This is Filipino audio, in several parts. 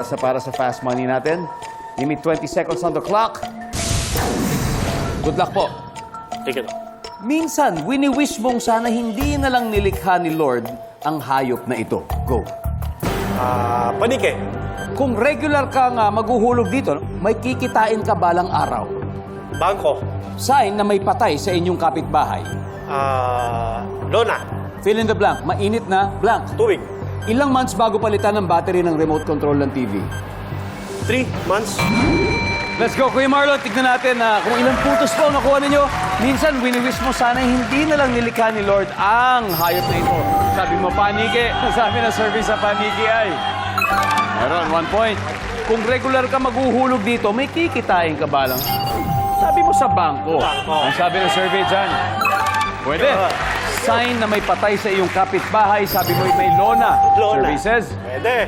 Sa para sa fast money natin. Give me 20 seconds on the clock. Good luck po. Take it. Minsan, wini-wish mong sana hindi na lang nilikha ni Lord ang hayop na ito. Go. Ah, panike. Kung regular ka nga maghuhulog dito, may kikitain ka balang araw. Bangko. Sign na may patay sa inyong kapitbahay. Ah, lona. Fill in the blank. Mainit na blank. Tubig. Ilang months bago palitan ng battery ng remote control ng TV? Three months. Let's go, Kuya Marlon. Tignan natin na kung ilang putos po ang nakuha ninyo. Minsan, wini-wish mo sana hindi na lang nilikha ni Lord ang hayop na ito. Sabi mo, paniki. Sabi na service sa paniki ay. Meron, one point. Kung regular ka maghuhulog dito, may kikitain ka ba lang? Sabi mo sa bangko. Ang sabi ng survey dyan. Pwede. Sign na may patay sa iyong kapitbahay. Sabi mo may lona. Lona. Survey says, Pwede.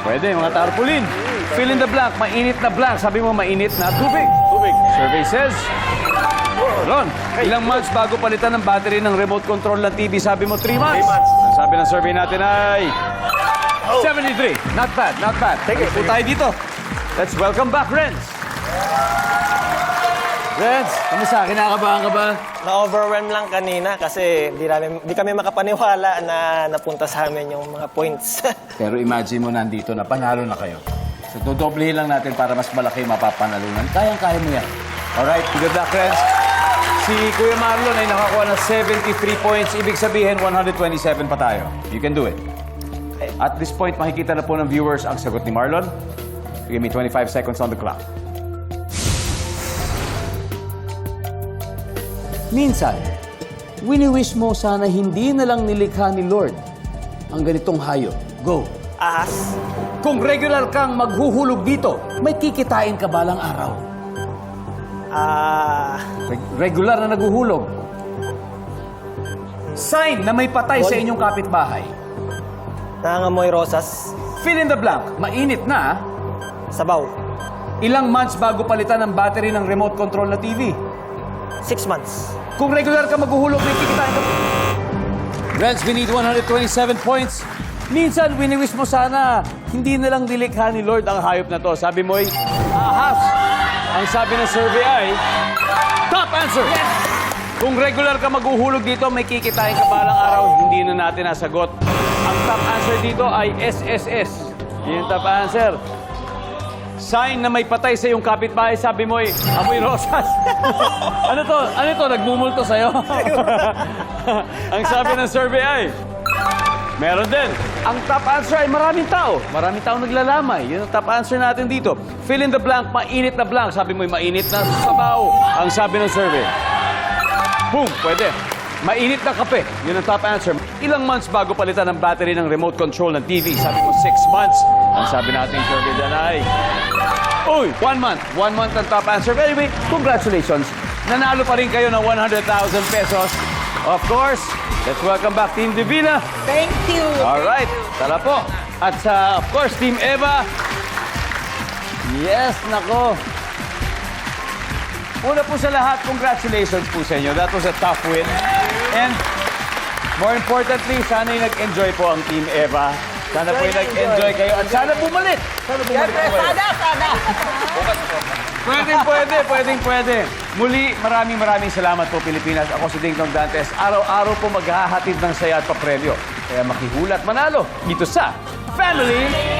Pwede, mga tarpaulin. Fill in the blank. Mainit na blank. Sabi mo, mainit na tubig. Tubig. Survey says, Ron, ilang months bago palitan ng battery ng remote control ng TV? Sabi mo, 3 months. Three months. Ang sabi ng survey natin ay Oh. 73. Not bad, not bad. Thank you, tayo dito. Let's welcome back, Renz. Renz, kamusta? Kinakabahan ka ba? Na-overwhelm lang kanina kasi di, namin, di kami makapaniwala na napunta sa amin yung mga points. Pero imagine mo nandito na panalo na kayo. So, dodoblehin lang natin para mas malaki mapapanalunan. Kayang-kaya mo yan. Alright, good luck, friends. Si Kuya Marlon ay nakakuha ng 73 points. Ibig sabihin, 127 pa tayo. You can do it. At this point, makikita na po ng viewers ang sagot ni Marlon. Give me 25 seconds on the clock. Minsan, wini-wish mo sana hindi na lang nilikha ni Lord ang ganitong hayop. Go. Ahas, Kung regular kang maghuhulog dito, may kikitain ka balang araw. ah, Reg- regular na naghuhulog. Sign na may patay sa inyong kapitbahay. nangangamoy rosas, Fill in the blank. Mainit na. sabaw, Ilang months bago palitan ng battery ng remote control na TV. six months. Kung regular ka maghuhulog, may kikitain ka. Reds, we need 127 points. Minsan, wini-wish mo sana, hindi na lang nilikha ni Lord ang hayop na to. Sabi mo ay, ahas. Ang sabi ng survey ay, top answer! Kung regular ka maghuhulog dito, may kikitain ka balang araw, hindi na natin nasagot. Ang top answer dito ay SSS. Yun yung top answer. Sign na may patay sa iyong kapitbahay, sabi mo ay, amoy rosas. ano to? Ano to? Nagmumulto sa'yo? Ang sabi ng survey ay, meron din. Ang top answer ay maraming tao. Maraming tao naglalamay. Yun ang top answer natin dito. Fill in the blank, mainit na blank. Sabi mo, mainit na sabaw. Ang sabi ng survey. Boom! Pwede. Mainit na kape. Yun ang top answer. Ilang months bago palitan ng battery ng remote control ng TV? Sabi mo, six months. Ang sabi natin survey dyan ay... Uy, one month. One month ang top answer. But anyway, congratulations. Nanalo pa rin kayo ng 100,000 pesos. Of course, let's welcome back Team Divina. Thank you. All right, tara po. At sa, of course, Team Eva. Yes, nako. Una po sa lahat, congratulations po sa inyo. That was a tough win. And more importantly, sana'y nag-enjoy po ang Team Eva. Sana po nag-enjoy kayo at sana bumalik. Sana bumalik po kayo. Sada, sada. Pwedeng pwede, pwedeng pwede. Muli, maraming maraming salamat po Pilipinas. Ako si Ding Dong Dantes. Araw-araw po maghahatid ng saya at papremyo. Kaya makihulat manalo dito sa Family